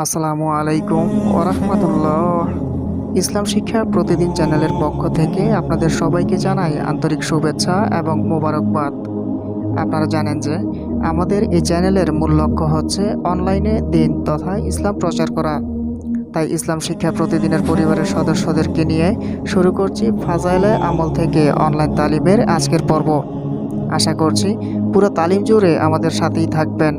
আসসালামু আলাইকুম ওরহমতুল্লাহ। ইসলাম শিক্ষা প্রতিদিন চ্যানেলের পক্ষ থেকে আপনাদের সবাইকে জানাই আন্তরিক শুভেচ্ছা এবং মোবারকবাদ। আপনারা জানেন যে আমাদের এই চ্যানেলের মূল লক্ষ্য হচ্ছে অনলাইনে দিন তথা ইসলাম প্রচার করা। তাই ইসলাম শিক্ষা প্রতিদিনের পরিবারের সদস্যদেরকে নিয়ে শুরু করছি ফাজাইলে আমল থেকে অনলাইন তালিমের আজকের পর্ব। আশা করছি পুরো তালিম জুড়ে আমাদের সাথেই থাকবেন।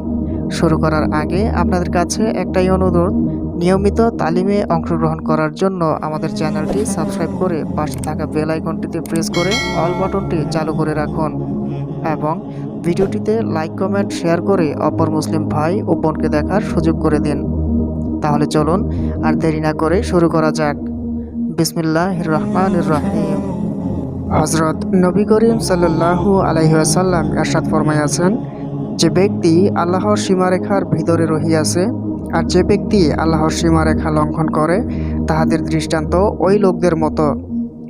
শুরু করার আগে আপনাদের কাছে একটাই অনুরোধ, নিয়মিত তালিমে অংশগ্রহণ করার জন্য আমাদের চ্যানেলটি সাবস্ক্রাইব করে পাশে থাকা বেল আইকনটিতে প্রেস করে অল বাটনটি চালু করে রাখুন এবং ভিডিওটিতে লাইক, কমেন্ট, শেয়ার করে অপর মুসলিম ভাই ও বোনকে দেখার সুযোগ করে দিন। তাহলে চলুন আর দেরি না করে শুরু করা যাক। বিসমিল্লাহ রহমান রহিম। হজরত নবী করিম সাল্লাল্লাহু আলাইসাল্লাম এরশাদ ফরমাইয়াছেন যে ব্যক্তি আল্লাহর সীমারেখার ভিতরে রহিয়াছে আর যে ব্যক্তি আল্লাহর সীমারেখা লঙ্ঘন করে, তাহাদের দৃষ্টান্ত ওই লোকদের মতো,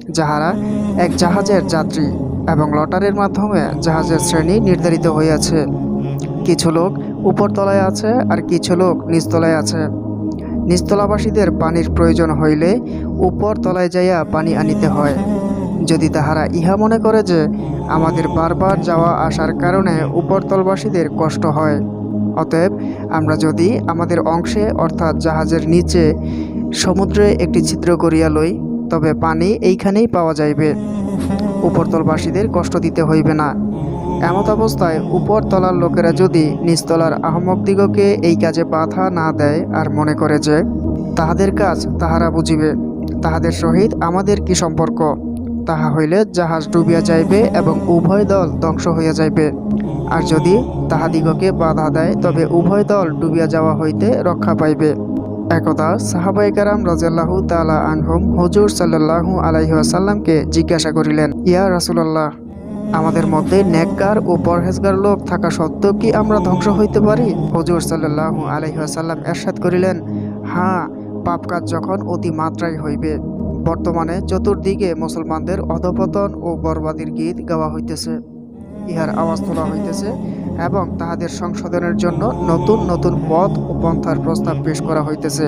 যাহারা এক জাহাজের যাত্রী এবং লটারির মাধ্যমে জাহাজের শ্রেণি নির্ধারিত হইয়াছে। কিছু লোক উপরতলায় আছে আর কিছু লোক নিচতলায় আছে। নিচতলাবাসীদের পানির প্রয়োজন হইলে উপর তলায় যাইয়া পানি আনিতে হয়। যদি তাহারা ইহা মনে করে যে আমাদের বারবার যাওয়া আসার কারণে উপরতলবাসীদের কষ্ট হয়, অতএব আমরা যদি আমাদের অংশে অর্থাৎ জাহাজের নিচে সমুদ্রে একটি ছিদ্র করিয়া লই, তবে পানি এইখানেই পাওয়া যাইবে। উপরতলবাসীদের কষ্ট দিতে হইবে না। এমত অবস্থায় উপরতলার লোকেরা যদি নিচতলার আহমকদিগকে এই কাজে বাধা না দেয় আর মনে করে যে তাহাদের কাজ তাহারা বুঝিবে, তাহাদের সহিত আমাদের কি সম্পর্ক? তাহা হইলে জাহাজ ডুবিয়া যাইবে এবং উভয় দল ধ্বংস হইয়া যাইবে। আর যদি তাহাদিগকে বাধা দেয়, তবে উভয় দল ডুবিয়া যাওয়া হইতে রক্ষা পাইবে। একদা সাহাবাইকারাম রাজাল্লাহু তালা আনহুম হজুর সাল্লাহু আলাইসাল্লামকে জিজ্ঞাসা করিলেন, ইয়া রাসুলাল্লাহ, আমাদের মধ্যে নেককার ও পরহেজগার লোক থাকা সত্ত্বেও কি আমরা ধ্বংস হইতে পারি? হজুর সাল্লাহু আলাইসাল্লাম এরশাদ করিলেন হ্যাঁ পাপ কাজ যখন অতি মাত্রায় হইবে। বর্তমানে চতুর্দিকে মুসলমানদের অধপতন ও বরবাদির গীত গাওয়া হইতেছে। ইহার আওয়াজ তোলা হইতেছে এবং তাহাদের সংশোধনের জন্য নতুন নতুন পথ ও পন্থার প্রস্তাব পেশ করা হইতেছে।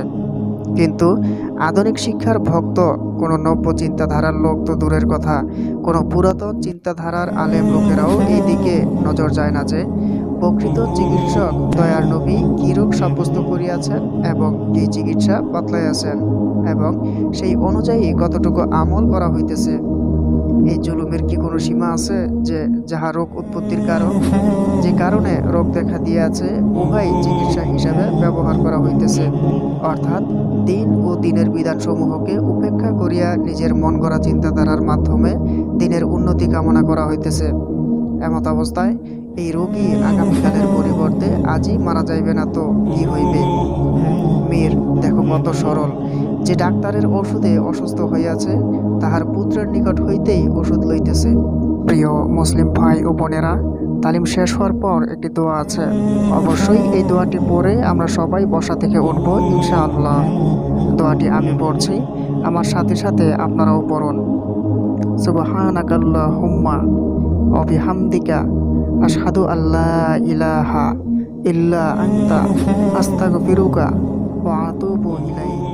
কিন্তু আধুনিক শিক্ষার ভক্ত কোনো নব্য চিন্তাধারার লোক তো দূরের কথা। কোনো পুরাতন চিন্তাধারার আলেম লোকেরাও এই দিকে নজর যায় না যে প্রকৃত চিকিৎসক দয়ার নবী কী রোগ সাব্যস্ত করিয়াছেন এবং কি চিকিৎসা বাতলাইয়াছেন এবং সেই অনুযায়ী কতটুকু আমল করা হইতেছে? এই জুলুমের কি কোনো সীমা আছে যে যাহা রোগ উৎপত্তির কারণ? যে কারণে রোগ দেখা দিয়েছে উভয় চিকিৎসা হিসাবে ব্যবহার করা হইতেছে। অর্থাৎ দিন ও দিনের বিধানসমূহকে উপেক্ষা করিয়া নিজের মন গড়া চিন্তাধারার মাধ্যমে দিনের উন্নতি কামনা করা হইতেছে। এমত অবস্থায় এই রোগী আগামীকালের পরিবর্তে আজই মারা যাইবে না তো কি হইবে? মেয়ের দেখো কত সরল। যে ডাক্তারের ওষুধে অসুস্থ হইয়াছে, তাহার পুত্রের নিকট হইতেই ওষুধ লইতেছে। প্রিয় মুসলিম ভাই ও বোনেরা, তালিম শেষ হওয়ার পর একটি দোয়া আছে। অবশ্যই এই দোয়াটি পড়ে আমরা সবাই বসা থেকে উঠব, ইনশাআল্লাহ। দোয়াটি আমি পড়ছি, আমার সাথে সাথে আপনারাও পড়ুন। সুবহানাকাল্লাহ হুম্মা অবিহামদিকা আশহাদু আল্লাহ ইলাহা ইল্লা আন্তা, আস্তাগফিরুকা ওয়া আতুবু ইলাইক।